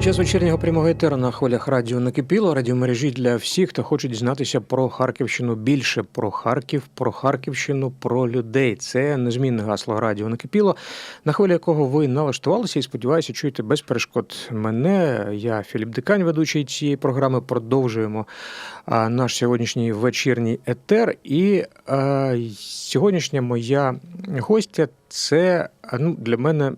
Час вечірнього прямого етеру на хвилях радіо накипіло. Радіомережі для всіх, хто хоче дізнатися про Харківщину більше про Харків, про Харківщину, про людей. Це незмінне гасло радіо накипіло, на хвилі якого ви налаштувалися і сподіваюся, чуєте без перешкод мене. Я Філіп Дикань, ведучий цієї програми. Продовжуємо наш сьогоднішній вечірній етер. І а, сьогоднішня моя гостя це ну, для мене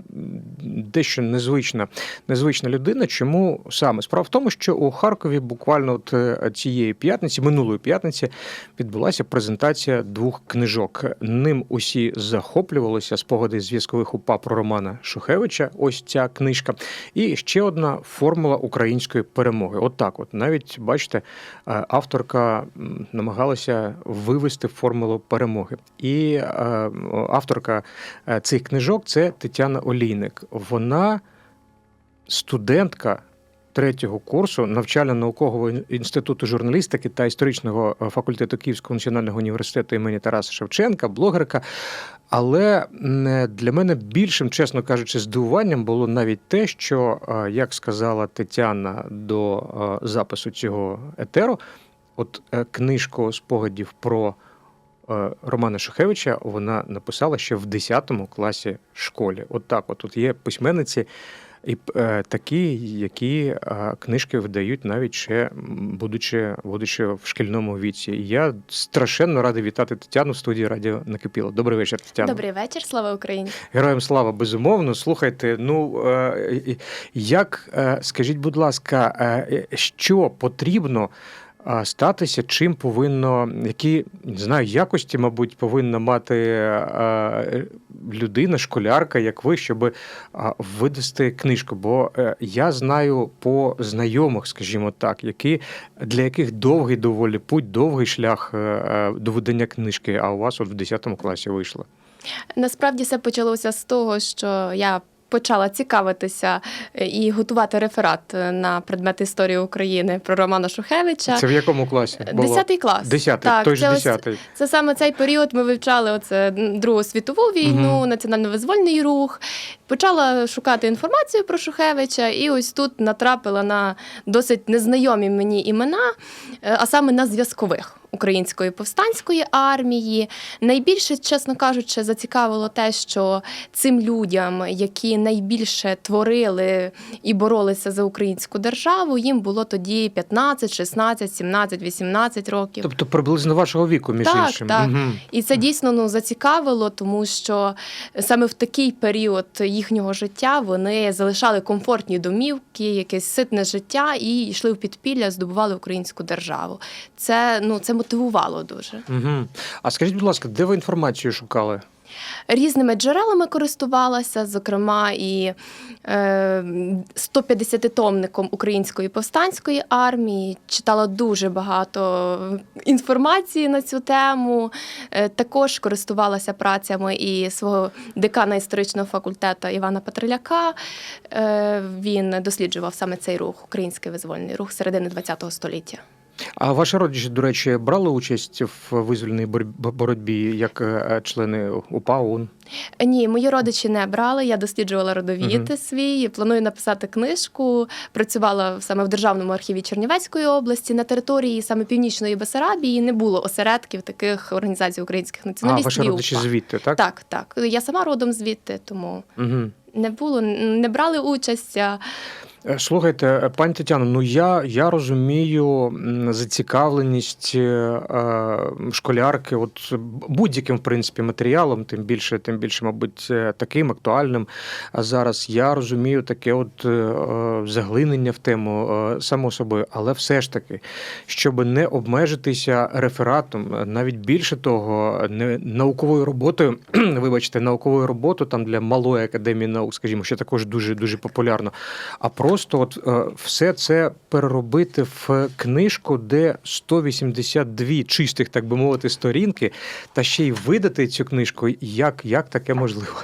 дещо незвична, незвична людина. Чому саме? Справа в тому, що у Харкові буквально от е, цієї п'ятниці, минулої п'ятниці, відбулася презентація двох книжок. Ним усі захоплювалися спогади зв'язкових упа про Романа Шухевича. Ось ця книжка. І ще одна формула української перемоги. От так, от навіть бачите, е, авторка намагалася вивести формулу перемоги. І е, авторка цих книжок це Тетяна Олійник. Вона студентка. Третього курсу навчально-наукового інституту журналістики та історичного е, факультету Київського національного університету імені Тараса Шевченка, блогерка. Але для мене більшим, чесно кажучи, здивуванням було навіть те, що, е, як сказала Тетяна до е, запису цього етеру, от е, книжку спогадів про е, Романа Шухевича вона написала ще в 10 класі школі. От так, от тут є письменниці. І е, такі, які е, книжки видають навіть ще будучи, будучи в шкільному віці. І я страшенно радий вітати Тетяну в студії Радіо Накипіло. Добрий вечір, Тетяно. Добрий вечір, слава Україні. Героям слава, безумовно. Слухайте, ну е, як, е, скажіть, будь ласка, е, що потрібно е, статися, чим повинно, які не знаю, якості, мабуть, повинна мати людина, школярка, як ви, щоб видасти книжку? Бо е, я знаю по знайомих, скажімо так, які для яких довгий доволі путь, довгий шлях е, е, до видання книжки, а у вас от в 10 класі вийшло. Насправді все почалося з того, що я почала цікавитися е, і готувати реферат е, на предмет історії України про Романа Шухевича. Це в якому класі? було? Десятий клас. Десятий, Так, той ж десятий. Це саме цей період ми вивчали оце Другу світову війну, Мгм. національно-визвольний рух. Почала шукати інформацію про Шухевича, і ось тут натрапила на досить незнайомі мені імена, е, а саме на зв'язкових. Української повстанської армії найбільше, чесно кажучи, зацікавило те, що цим людям, які найбільше творили і боролися за українську державу, їм було тоді 15, 16, 17, 18 років. Тобто приблизно вашого віку, між Так, іншим. так. Мгм. І це дійсно ну зацікавило, тому що саме в такий період їхнього життя вони залишали комфортні домівки, якесь ситне життя і йшли в підпілля, здобували українську державу. Це ну це мотивувало дуже. Мгм. А скажіть, будь ласка, де ви інформацію шукали? Різними джерелами користувалася, зокрема і е, 150-томником Української повстанської армії. Читала дуже багато інформації на цю тему. Е, також користувалася працями і свого декана історичного факультету Івана Петриляка. Е, він досліджував саме цей рух, український визвольний рух середини ХХ століття. А ваші родичі, до речі, брали участь в визвольній боротьбі- як е, члени УПА ОУН? Ні, мої родичі не брали. Я досліджувала родовід Мгм. свій. Планую написати книжку. Працювала саме в державному архіві Чернівецької області. На території саме північної Бесарабії не було осередків таких організацій українських А, націоналістів. ваші родичі УПА. звідти, так? Так, так. Я сама родом звідти, тому Угу. не було, не брали участь. Е, Слухайте, е, пані Тетяно, ну я, я розумію зацікавленість е, школярки, от будь-яким в принципі матеріалом, тим більше, тим більше, мабуть, таким актуальним. А зараз я розумію таке от заглинення в тему само собою, але все ж таки, щоб не обмежитися рефератом, навіть більше того, не науковою роботою, вибачте, науковою роботою там для малої академії наук, скажімо, що також дуже дуже популярно. А просто от е, все це переробити в книжку, де 182 чистих, так би мовити, сторінки, та ще й видати цю книжку. Як, як таке можливо?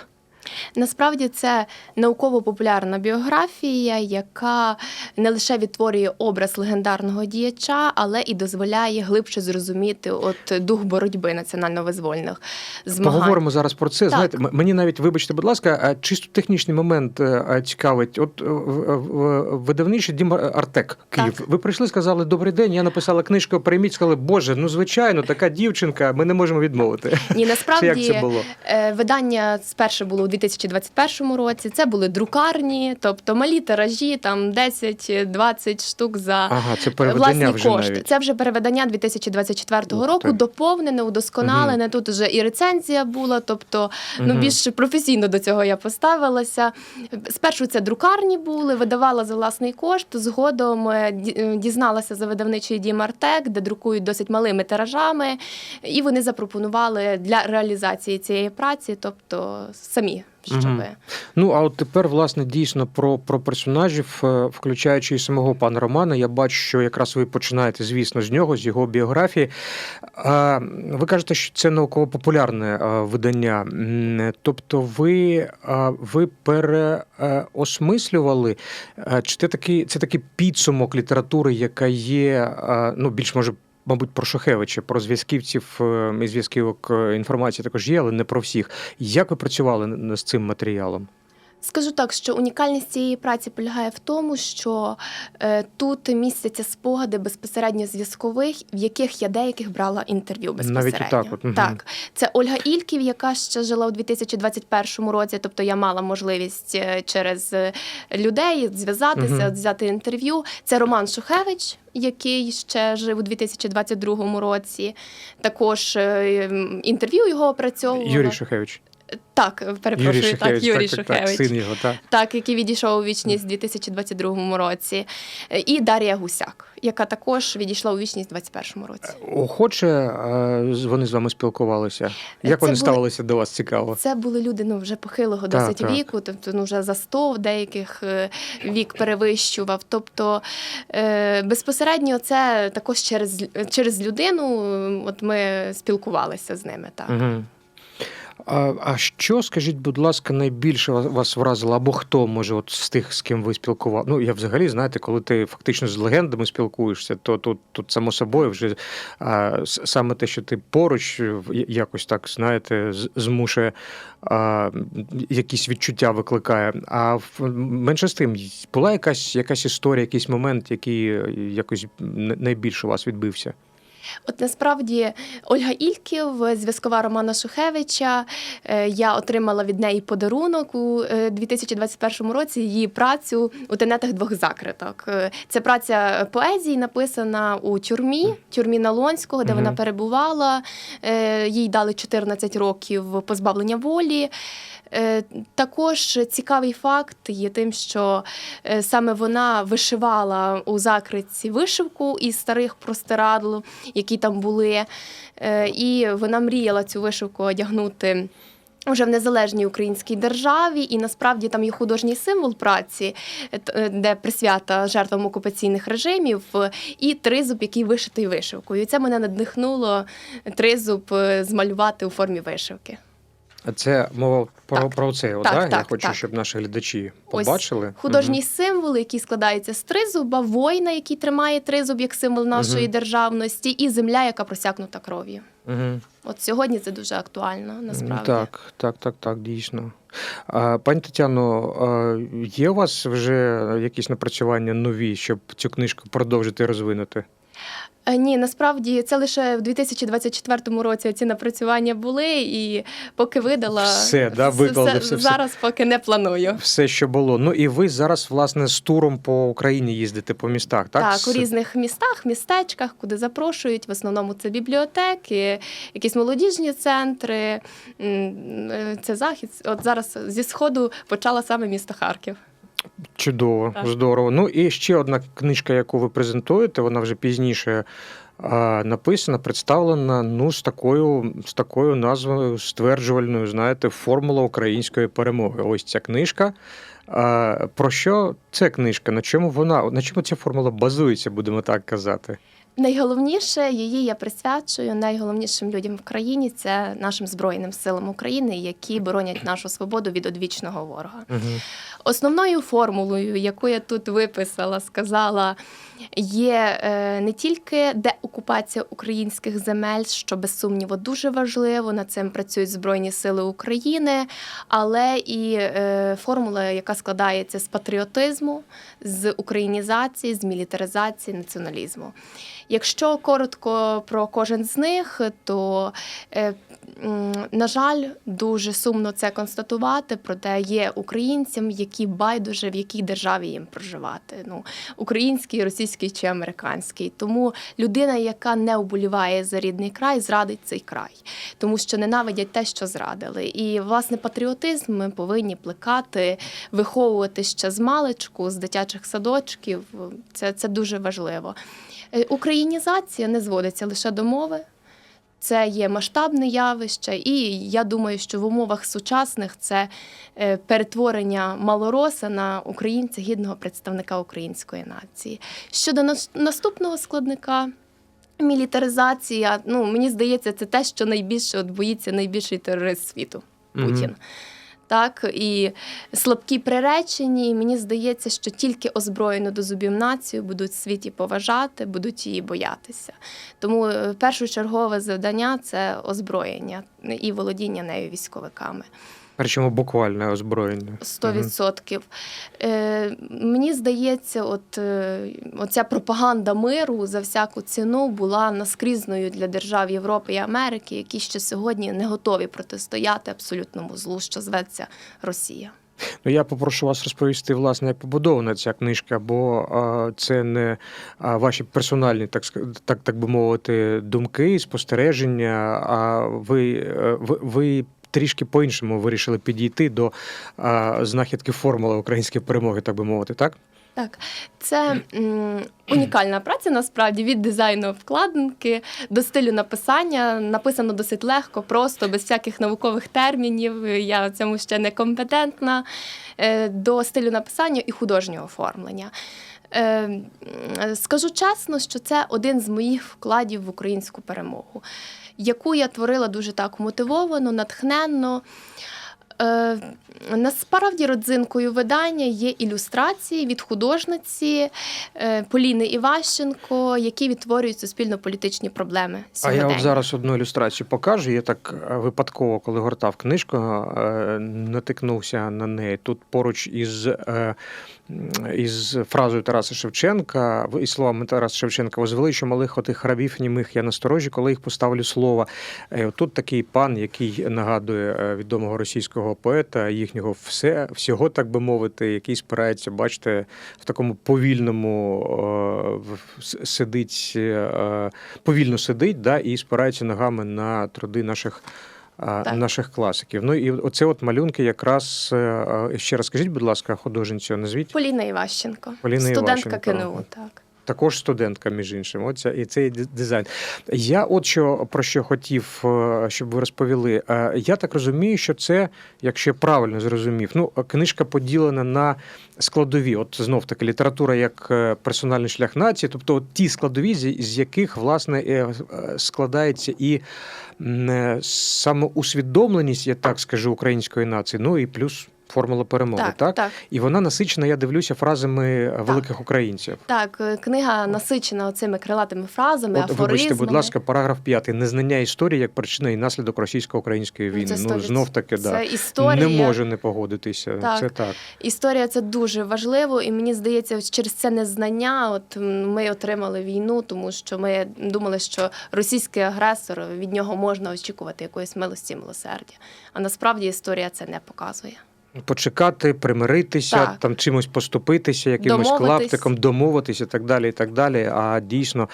Насправді це науково-популярна біографія, яка не лише відтворює образ легендарного діяча, але і дозволяє глибше зрозуміти от дух боротьби національно-визвольних змагань. Поговоримо зараз про це. Так. Знаєте, мені навіть, вибачте, будь ласка, чисто технічний момент е, цікавить. От е, в- видавничий Дім Артек Київ. Так. Ви прийшли, сказали добрий день. Я написала книжку. Прийміть, сказали, Боже, ну звичайно, така дівчинка. Ми не можемо відмовити. Ні, Чи насправді як це було? Е, Видання спершу було у 2021 році. Це були друкарні, тобто малі тиражі, там 10-20 штук за Ага, це власні вже кошти. навіть. Це вже переведення 2024 Ух року, ти. доповнене, удосконалене. Тут вже і рецензія була, тобто ну Мгм. більш професійно до цього я поставилася. Спершу це друкарні були, видавала за власний кошт. Згодом е, е, дізналася за видавничий дім Артек, де друкують досить малими тиражами, і вони запропонували для реалізації цієї праці, тобто самі. Щоб. Ну а от тепер, власне, дійсно про, про персонажів, е, включаючи і самого пана Романа, я бачу, що якраз ви починаєте, звісно, з нього, з його біографії. Ви кажете, що це науково-популярне видання. Тобто, ви, ви переосмислювали, чи це такий, це такий підсумок літератури, яка є, ну, більш може. Мабуть, про Шухевича, про зв'язківців е, і зв'язківок е, інформації також є, але не про всіх. Як ви працювали з цим матеріалом? Скажу так, що унікальність цієї праці полягає в тому, що е, тут містяться спогади безпосередньо зв'язкових, в яких я деяких брала інтерв'ю безпосередньо. отак от, мгм. Так, це Ольга Ільків, яка ще жила у 2021 році. Тобто я мала можливість е, через е, людей зв'язатися, Мгм. взяти інтерв'ю. Це Роман Шухевич. Який ще жив у 2022 році, також інтерв'ю його опрацьовувала. Юрій Шухевич. Так, перепрошую, Юрій так, Юрій так, Шухевич. так, син його, так. Так, який відійшов у вічність у 2022 році, і Дар'я Гусяк, яка також відійшла у вічність у 2021 році. Охоче вони з вами спілкувалися. Як Це вони були- ставилися до вас цікаво? Це були люди ну вже похилого Так, досить так. віку, тобто ну вже за 100 в деяких е, вік перевищував. Тобто е, безпосередньо це також через, через людину. От ми спілкувалися з ними. Так. Угу. А, а що, скажіть, будь ласка, найбільше вас- вразило, або хто може от з тих, з ким ви спілкували? Ну, я взагалі, знаєте, коли ти фактично з легендами спілкуєшся, то тут, тут само собою вже а, саме те, що ти поруч, в- якось так, знаєте, змушує а, якісь відчуття викликає. А в- менше з тим, була якась, якась історія, якийсь момент, який е, якось найбільше у вас відбився? От насправді Ольга Ільків, зв'язкова Романа Шухевича. е, Я отримала від неї подарунок у е, 2021 році її працю у тенетах двох закриток. Е, Це праця поезії, написана у тюрмі, тюрмі Налонського, де Мгм. вона перебувала. Е, Їй дали 14 років позбавлення волі. Е, Також цікавий факт є тим, що е, саме вона вишивала у закритці вишивку із старих простирадл, які там були. Е, І вона мріяла цю вишивку одягнути. Вже в незалежній українській державі, і насправді там є художній символ праці, де присвята жертвам окупаційних режимів, і тризуб, який вишитий вишивкою. І це мене надихнуло тризуб змалювати у формі вишивки. Це мова про, Так. про це, Так, да? я хочу, так. щоб наші глядачі Ось побачили. Художній символ, який складається з тризуба, воїна, який тримає тризуб як символ нашої Мгм. державності, і земля, яка просякнута кров'ю. Угу. От сьогодні це дуже актуально, насправді. Так, так, так, так, дійсно. Пані Тетяно, є у вас вже якісь напрацювання нові, щоб цю книжку продовжити розвинути? Е, Ні, насправді це лише в 2024 році ці напрацювання були, і поки видала Все, да, виклали все- все- все. зараз, поки не планую. Все, що було. Ну і ви зараз, власне, з туром по Україні їздите по містах, так? Так, у різних містах, містечках, куди запрошують. В основному це бібліотеки, якісь молодіжні центри. Е, Це захід. От зараз зі сходу почала саме місто Харків. Чудово, Так. здорово. Ну і ще одна книжка, яку ви презентуєте, вона вже пізніше а, написана, представлена ну, з такою, з такою назвою стверджувальною, знаєте, формула української перемоги. Ось ця книжка. А, про що ця книжка? На чому вона? На чому ця формула базується, будемо так казати? Найголовніше її я присвячую найголовнішим людям в країні це нашим збройним силам України, які боронять нашу свободу від одвічного ворога. Угу. Основною формулою, яку я тут виписала, сказала, є е, не тільки деокупація українських земель, що без сумніву дуже важливо. Над цим працюють Збройні Сили України, але і е, формула, яка складається з патріотизму, з українізації, з мілітаризації, націоналізму. Якщо коротко про кожен з них, то е, на жаль, дуже сумно це констатувати, проте є українцям, які байдуже в якій державі їм проживати. Ну, український, російський чи американський. Тому людина, яка не вболіває за рідний край, зрадить цей край, тому що ненавидять те, що зрадили. І власне патріотизм ми повинні плекати, виховувати ще з маличку, з дитячих садочків. Це, це дуже важливо. Е, Українізація не зводиться лише до мови. Це є масштабне явище, і я думаю, що в умовах сучасних це е, перетворення малороса на українця гідного представника української нації. Щодо наступного складника. Мілітаризація, ну мені здається, це те, що найбільше от боїться найбільший терорист світу Путін. Так, і слабкі приречені. І мені здається, що тільки озброєну до зубів націю будуть світі поважати, будуть її боятися. Тому е, першочергове завдання це озброєння і володіння нею військовиками. Причому буквальне озброєння. Сто Мгм. відсотків. Е, мені здається, от е, оця пропаганда миру за всяку ціну була наскрізною для держав Європи і Америки, які ще сьогодні не готові протистояти абсолютному злу, що зветься Росія. Ну, я попрошу вас розповісти, власне, як побудована ця книжка, бо а, це не а, ваші персональні, так, так, так би мовити, думки, спостереження, а ви, е, ви, ви трішки по-іншому вирішили підійти до а, знахідки формули української перемоги, так би мовити, так? Так, це м, унікальна праця насправді від дизайну вкладинки до стилю написання. Написано досить легко, просто, без всяких наукових термінів. Я в цьому ще не компетентна. Е, До стилю написання і художнього оформлення. Е, Скажу чесно, що це один з моїх вкладів в українську перемогу, яку я творила дуже так мотивовано, натхненно. Е, Насправді родзинкою видання є ілюстрації від художниці е, Поліни Іващенко, які відтворюють суспільно-політичні проблеми. А я сьогодення. от зараз одну ілюстрацію покажу. Я так е, випадково, коли гортав книжку, е, натикнувся на неї. Тут поруч із, е, із фразою Тараса Шевченка і словами Тараса Шевченка возвели, що малих отих рабів німих я насторожі, коли їх поставлю слово. Е, Тут такий пан, який нагадує е, відомого російського поета, їхнього все, всього, так би мовити, який спирається, бачите, в такому повільному е, сидить, повільно сидить да, і спирається ногами на труди наших. Так. Наших класиків. Ну і оце от малюнки якраз е, е, ще раз скажіть, будь ласка, художницю назвіть. Поліна Іващенко, Поліна студентка Іващенко. КНУ. Так. Також студентка, між іншим. Оця і цей дизайн. Я от що про що хотів, е, щоб ви розповіли. Е, Я так розумію, що це, якщо я правильно зрозумів, ну книжка поділена на складові. От знов таки література як е, персональний шлях нації, тобто от ті складові, з яких власне складається і самоусвідомленість, я так скажу, української нації, ну і плюс формула перемоги. Так, так? так. І вона насичена, я дивлюся, фразами великих українців. Так, е, книга насичена оцими крилатими фразами, От, афоризмами. вибачте, будь ласка, параграф 5. Незнання історії як причина і наслідок російсько-української війни. це Ну, знов таки, да. Це історія. Не можу не погодитися. Так. Це так. Історія це дуже важливо, і мені здається, через це незнання. От ми отримали війну, тому що ми думали, що російський агресор від нього можна очікувати якоїсь милості, милосердя. А насправді історія це не показує. Почекати, примиритися, Так. там чимось поступитися, якимось Домовитись. клаптиком, домовитися і так далі. і так далі. А дійсно,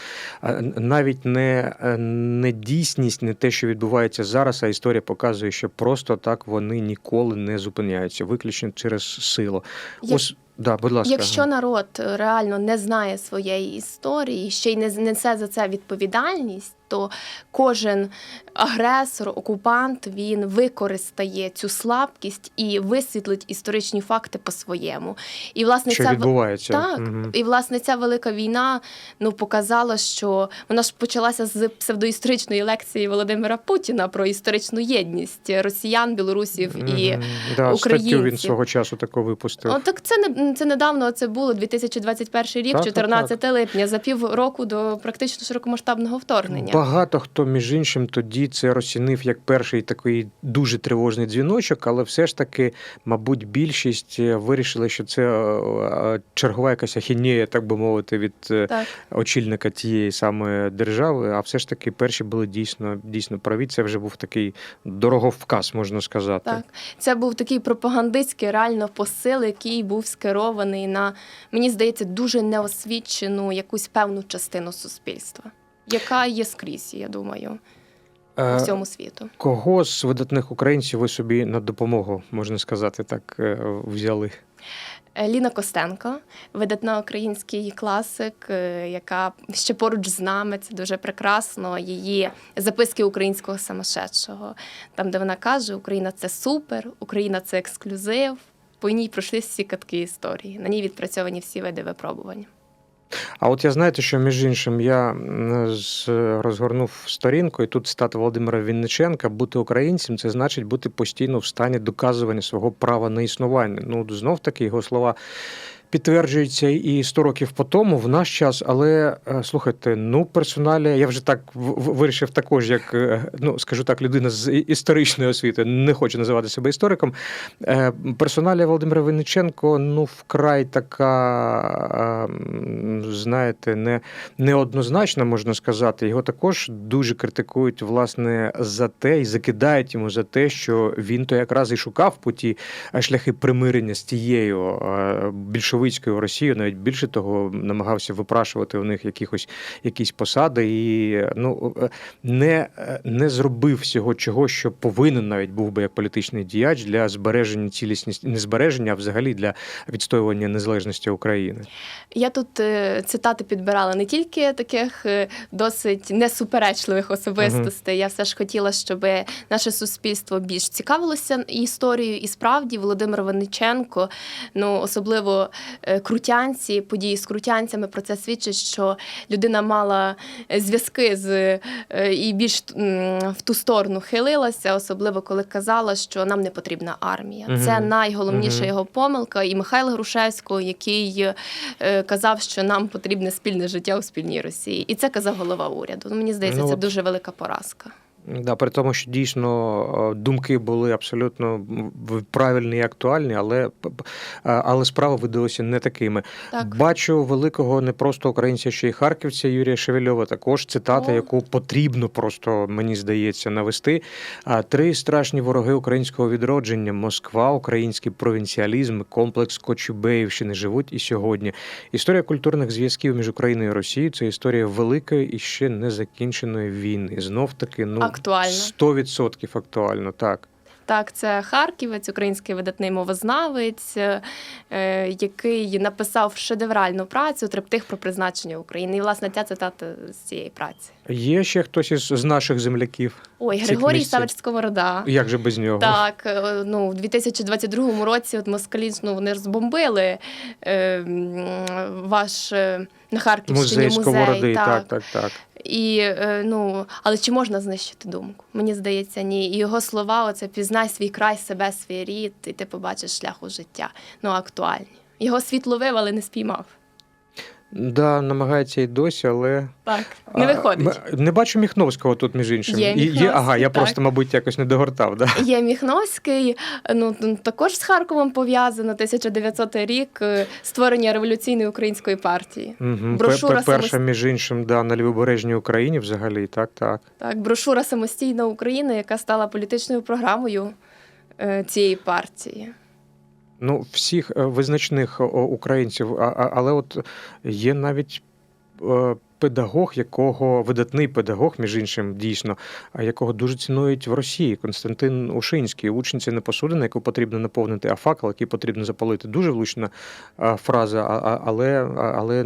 е, навіть не, е, не дійсність, не те, що відбувається зараз, а історія показує, що просто так вони ніколи не зупиняються, виключно через силу. Я- Ось Да, будь ласка. Якщо народ е, реально не знає своєї історії, ще й не несе за це відповідальність, то кожен агресор, окупант він використає цю слабкість і висвітлить історичні факти по-своєму. І власне що ця відбувається. Так, Мгм. і власне ця велика війна ну показала, що вона ж почалася з псевдоісторичної лекції Володимира Путіна про історичну єдність росіян, білорусів і Мгм. да, статтю він свого часу таку випустив. О, так це не це недавно. Це було 2021 рік, Так, так, 14 липня, за півроку до практично широкомасштабного вторгнення. Багато хто, між іншим, тоді це розцінив як перший такий дуже тривожний дзвіночок, але все ж таки, мабуть, більшість е, вирішили, що це е, е, чергова якась ахінея, так би мовити, від Так, очільника тієї саме держави. А все ж таки, перші були дійсно дійсно праві. Це вже був такий дороговказ, можна сказати. так. Це був такий пропагандистський реально посил, який був скерований на мені здається дуже неосвічену якусь певну частину суспільства, яка є скрізь, я думаю, по Е, всьому світу. Кого з видатних українців ви собі на допомогу, можна сказати, так е, взяли? Е, Ліна Костенко, видатна український класик, яка ще поруч з нами. Це дуже прекрасно. Її записки українського самошедшого, там, де вона каже: Україна це супер, Україна це ексклюзив. По ній пройшли всі катки історії. На ній відпрацьовані всі види випробування. А от я знаєте, що між іншим я розгорнув сторінку, і тут стат Володимира Вінниченка, бути українцем, це значить бути постійно в стані доказування свого права на існування. Ну знов таки його слова. Підтверджується і 100 років по тому в наш час, але е, слухайте, ну персоналі, я вже так вирішив також, як е, ну скажу так, людина з історичної освіти, не хочу називати себе істориком. Е, Персоналія Володимира Винниченко, ну вкрай така, е, знаєте, не, неоднозначна, можна сказати. Його також дуже критикують власне за те і закидають йому за те, що він то якраз і шукав путі шляхи примирення з тією е, більшовицькою Росією, навіть більше того, намагався випрашувати у них якихось якісь посади, і ну е, не, е, не зробив всього чого, що повинен навіть був би як політичний діяч для збереження цілісності, не збереження, а взагалі для відстоювання незалежності України. Я тут е, цитати підбирала не тільки таких досить несуперечливих особистостей. Я все ж хотіла, щоб наше суспільство більш цікавилося історією. І справді Володимир Винниченко, ну особливо крутянці, події з крутянцями про це свідчить, що людина мала е, зв'язки з е, і більш в ту сторону хилилася, особливо коли казала, що нам не потрібна армія. Мгм. Це найголовніша Мгм. його помилка. І Михайла Грушевського, який е, казав, що нам потрібне спільне життя у спільній Росії, і це казав голова уряду. Ну, мені здається, Ну, це от- дуже велика поразка. Да, при тому, що дійсно е, думки були абсолютно правильні і актуальні, але, е, але справи видалися не такими. Так. Бачу великого не просто українця, ще й харківця Юрія Шевельова. Також цитата, О. яку потрібно просто мені здається навести. Три страшні вороги українського відродження: Москва, український провінціалізм, комплекс Кочубеївщини живуть і сьогодні. Історія культурних зв'язків між Україною і Росією це історія великої і ще не закінченої війни. Знов таки, ну Актуально. 100% актуально, так. Так, це Харківець, український видатний мовознавець, е, е, який написав шедевральну працю Триптих про призначення України. І власне ця цитата з цієї праці. Є ще хтось із з наших земляків. Ой, Григорій. Савич Сковорода. Як же без нього? Так, е, ну, в 2022 році от москалі ну, вони розбомбили е, ваш на Харківщині Музей музей. Сковороди, так. так, так, так. І е, ну, але чи можна знищити думку? Мені здається, ні. І його слова: оце пізнай свій край, себе, свій рід, і ти побачиш шлях у життя. Ну, актуальні. Його світ ловив, але не спіймав. Да, намагається і досі, але Так, не виходить. Не бачу Міхновського тут, між іншим. Є І- ага, я так. просто, мабуть, якось не догортав. Да? Є Міхновський, ну також з Харковом пов'язано 1900 рік е, створення революційної української партії. Угу. Брошура Перша, самос- між іншим, да, на лівобережній Україні взагалі, так, так. Так, брошура Самостійна Україна, яка стала політичною програмою е, цієї партії. Ну, всіх е, визначних українців, а, а- але от є навіть е, педагог, якого видатний педагог, між іншим, дійсно, а якого дуже цінують в Росії. Константин Ушинський. Учень це не посудина, яку потрібно наповнити, а факел, який потрібно запалити. Дуже влучна фраза. Але, але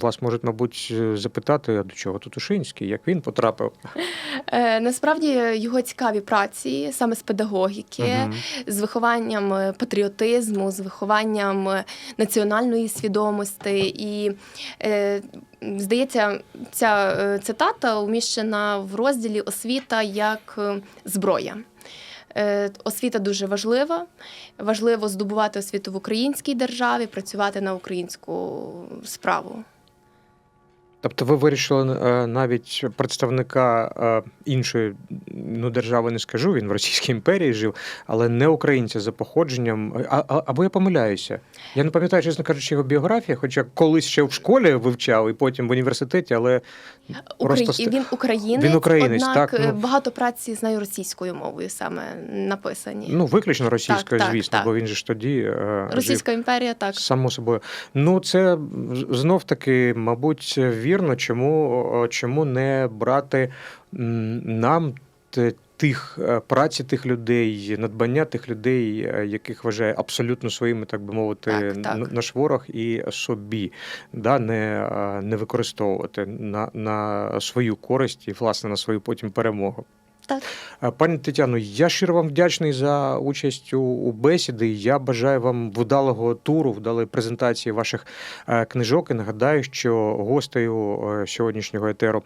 вас можуть, мабуть, запитати, а до чого тут Ушинський? Як він потрапив? Е, Насправді його цікаві праці саме з педагогіки, Мгм. з вихованням е, патріотизму, з вихованням е, національної свідомості. І здається, ця е, цитата уміщена в розділі освіта як е, зброя. Е, Освіта дуже важлива. Важливо здобувати освіту в українській державі, працювати на українську справу. Тобто ви вирішили е, навіть представника е, іншої ну, держави не скажу, він в Російській імперії жив, але не українця за походженням. А, а, або я помиляюся. Я не пам'ятаю, чесно кажучи, його біографія, хоча колись ще в школі вивчав і потім в університеті, але Украї... ст- Він українець, Він українець, однак так, е, ну. багато праці з російською мовою саме написані. ну, виключно російською, так, звісно, так. бо він же ж тоді е, жив. Імперія так. Само собою. Ну, це знов таки, мабуть, вірно, чому, чому не брати нам тих е, праці тих людей, надбання тих людей, е, яких вважає абсолютно своїми, так би мовити, Так, так. наш ворог і собі, да, не, е, не використовувати на, на свою користь і, власне, на свою потім перемогу. Так. Е, Пані Тетяно, я щиро вам вдячний за участь у, у бесіді. Я бажаю вам вдалого туру, вдалої презентації ваших е, книжок. І нагадаю, що гостею е, сьогоднішнього етеру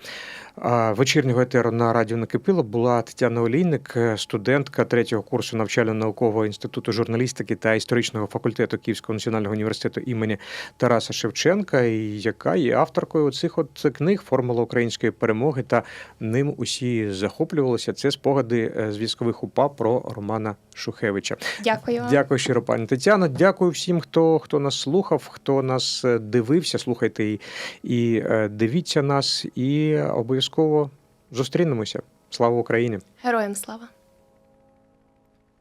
е, вечірнього етеру на радіо Накипіло була Тетяна Олійник, е, студентка третього курсу навчально-наукового інституту журналістики та історичного факультету Київського національного університету імені Тараса Шевченка, і яка є авторкою цих от книг Формула української перемоги. Та ним усі захоплювалися. Це спогади е, з військових УПА про Романа Шухевича. Дякую. Дякую щиро, пані Тетяно. Дякую всім, хто, хто нас слухав, хто нас е, дивився. Слухайте і, і е, дивіться нас, і обов'язково зустрінемося. Слава Україні! Героям слава.